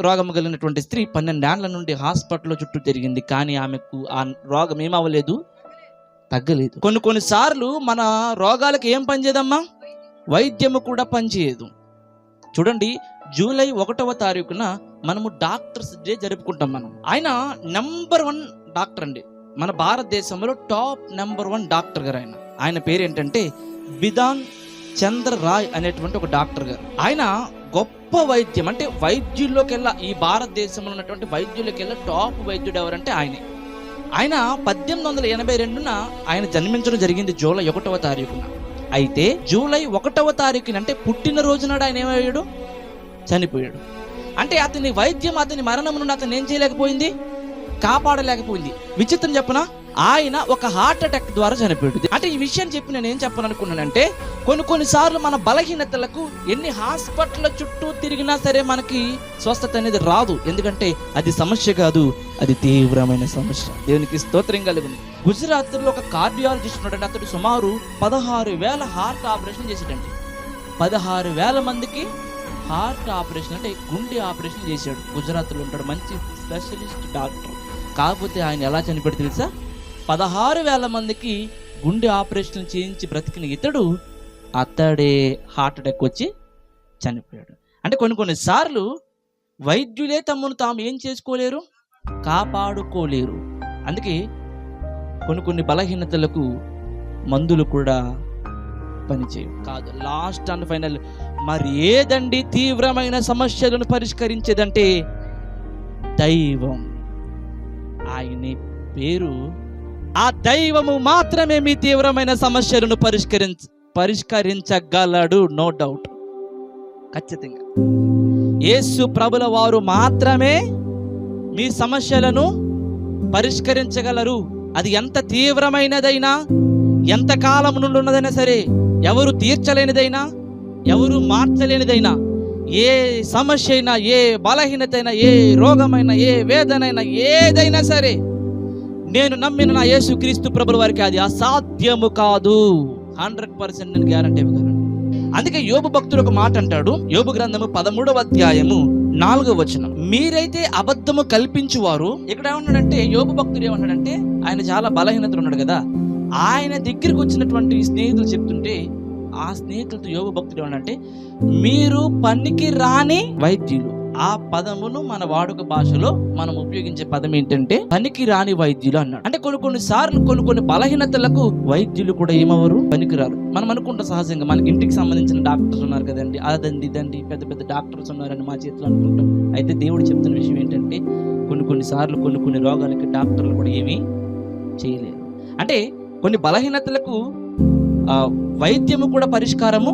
రోగం కలిగినటువంటి స్త్రీ పన్నెండేళ్ళ నుండి హాస్పిటల్లో చుట్టూ తిరిగింది. కానీ ఆమెకు ఆ రోగం ఏమవ్వలేదు. తగ్గలేదు. కొన్ని కొన్ని సార్లు మన రోగాలకు ఏం పనిచేయదమ్మా వైద్యము కూడా పనిచేయదు చూడండి జూలై ఒకటవ తారీఖున మనము డాక్టర్స్ డే జరుపుకుంటాం మనం. ఆయన నెంబర్ వన్ డాక్టర్ అండి. మన భారతదేశంలో టాప్ నెంబర్ వన్ డాక్టర్ గారు ఆయన. ఆయన పేరు ఏంటంటే బిధాన్ చంద్ర రాయ్ అనేటువంటి ఒక డాక్టర్ గారు. ఆయన గొప్ప వైద్యం. అంటే వైద్యుల్లోకెల్లా ఈ భారతదేశంలో ఉన్నటువంటి వైద్యులకెల్లా టాప్ వైద్యుడు ఎవరంటే ఆయనే. ఆయన పద్దెనిమిది వందల ఎనభై రెండున ఆయన జన్మించడం జరిగింది జూలై ఒకటవ తారీఖున. అయితే జూలై ఒకటవ తారీఖున అంటే పుట్టినరోజు రోజునాడు ఆయన ఏమయ్యాడు? చనిపోయాడు. అంటే అతని వైద్యం అతని మరణం నుండి అతను ఏం చేయలేకపోయింది? కాపాడలేకపోయింది. విచిత్రం చెప్పనా? ఆయన ఒక హార్ట్ అటాక్ ద్వారా చనిపోయాడు. అంటే ఈ విషయం చెప్పి నేను ఏం చెప్పాలనుకున్నానంటే కొన్ని కొన్నిసార్లు మన బలహీనతలకు ఎన్ని హాస్పిటల్ చుట్టూ తిరిగినా సరే మనకి స్వస్థత అనేది రాదు. ఎందుకంటే అది సమస్య కాదు అది తీవ్రమైన సమస్య. దేవునికి స్తోత్రం కలుగును. గుజరాత్లో ఒక కార్డియాలజిస్ట్ ఉన్నాడంటే అతడు సుమారు పదహారు వేల హార్ట్ ఆపరేషన్ చేసాడండి పదహారు వేల మందికి హార్ట్ ఆపరేషన్ అంటే గుండె ఆపరేషన్ చేశాడు. గుజరాత్లో ఉంటాడు మంచి స్పెషలిస్ట్ డాక్టర్. కాకపోతే ఆయన ఎలా చనిపోయాడు తెలుసా? పదహారు వేల మందికి గుండె ఆపరేషన్ చేయించి బ్రతికిన ఇతడు అతడే హార్ట్ అటాక్ వచ్చి చనిపోయాడు. అంటే కొన్ని కొన్ని సార్లు వైద్యులే తమను తాము ఏం చేసుకోలేరు? కాపాడుకోలేరు. అందుకే కొన్ని కొన్ని బలహీనతలకు మందులు కూడా పనిచేయవు. కాదు లాస్ట్ అండ్ ఫైనల్ మరి ఏదండి తీవ్రమైన సమస్యలను పరిష్కరించేదంటే దైవం. ఆయన పేరు ఆ దైవము మాత్రమే మీ తీవ్రమైన సమస్యలను పరిష్కరించ పరిష్కరించగలడు నో డౌట్ ఖచ్చితంగా. యేసు ప్రభుల వారు మాత్రమే మీ సమస్యలను పరిష్కరించగలరు. అది ఎంత తీవ్రమైనదైనా ఎంత కాలం నుండి ఉన్నదైనా సరే ఎవరు తీర్చలేనిదైనా ఎవరు మార్చలేనిదైనా ఏ సమస్య అయినా ఏ బలహీనత అయినా ఏ రోగమైనా ఏ వేదనైనా ఏదైనా సరే నేను నమ్మిన నా యేసు క్రీస్తు ప్రభుల వారికి అది అసాధ్యము కాదు. హండ్రెడ్ పర్సెంట్ నేను గ్యారంటీ ఇవ్వగలను. అందుకే యోబు భక్తుడు ఒక మాట అంటాడు. యోబు గ్రంథము పదమూడవ అధ్యాయము నాలుగవ వచనం. మీరైతే అబద్ధము కల్పించువారు. ఇక్కడ ఏమన్నాడంటే యోగు భక్తుడు ఏమన్నాడంటే ఆయన చాలా బలహీనతలు ఉన్నాడు కదా. ఆయన దగ్గరికి వచ్చినటువంటి స్నేహితులు చెప్తుంటే ఆ స్నేహితులతో యోగ భక్తుడు ఏమన్నంటే మీరు పనికి రాని వైద్యులు. ఆ పదమును మన వాడుక భాషలో మనం ఉపయోగించే పదం ఏంటంటే పనికి రాని వైద్యులు అన్నాడు. అంటే కొన్ని కొన్ని సార్లు కొన్ని కొన్ని బలహీనతలకు వైద్యులు కూడా ఏమవరు పనికిరారు మనం అనుకుంటాం సహజంగా మనకి ఇంటికి సంబంధించిన డాక్టర్స్ ఉన్నారు కదండి. అదండి ఇదండి పెద్ద పెద్ద డాక్టర్స్ ఉన్నారని మా చేతిలో అనుకుంటాం. అయితే దేవుడు చెప్తున్న విషయం ఏంటంటే కొన్ని కొన్ని సార్లు కొన్ని కొన్ని రోగాలకి డాక్టర్లు కూడా ఏమీ చేయలేరు. అంటే కొన్ని బలహీనతలకు వైద్యము కూడా పరిష్కారము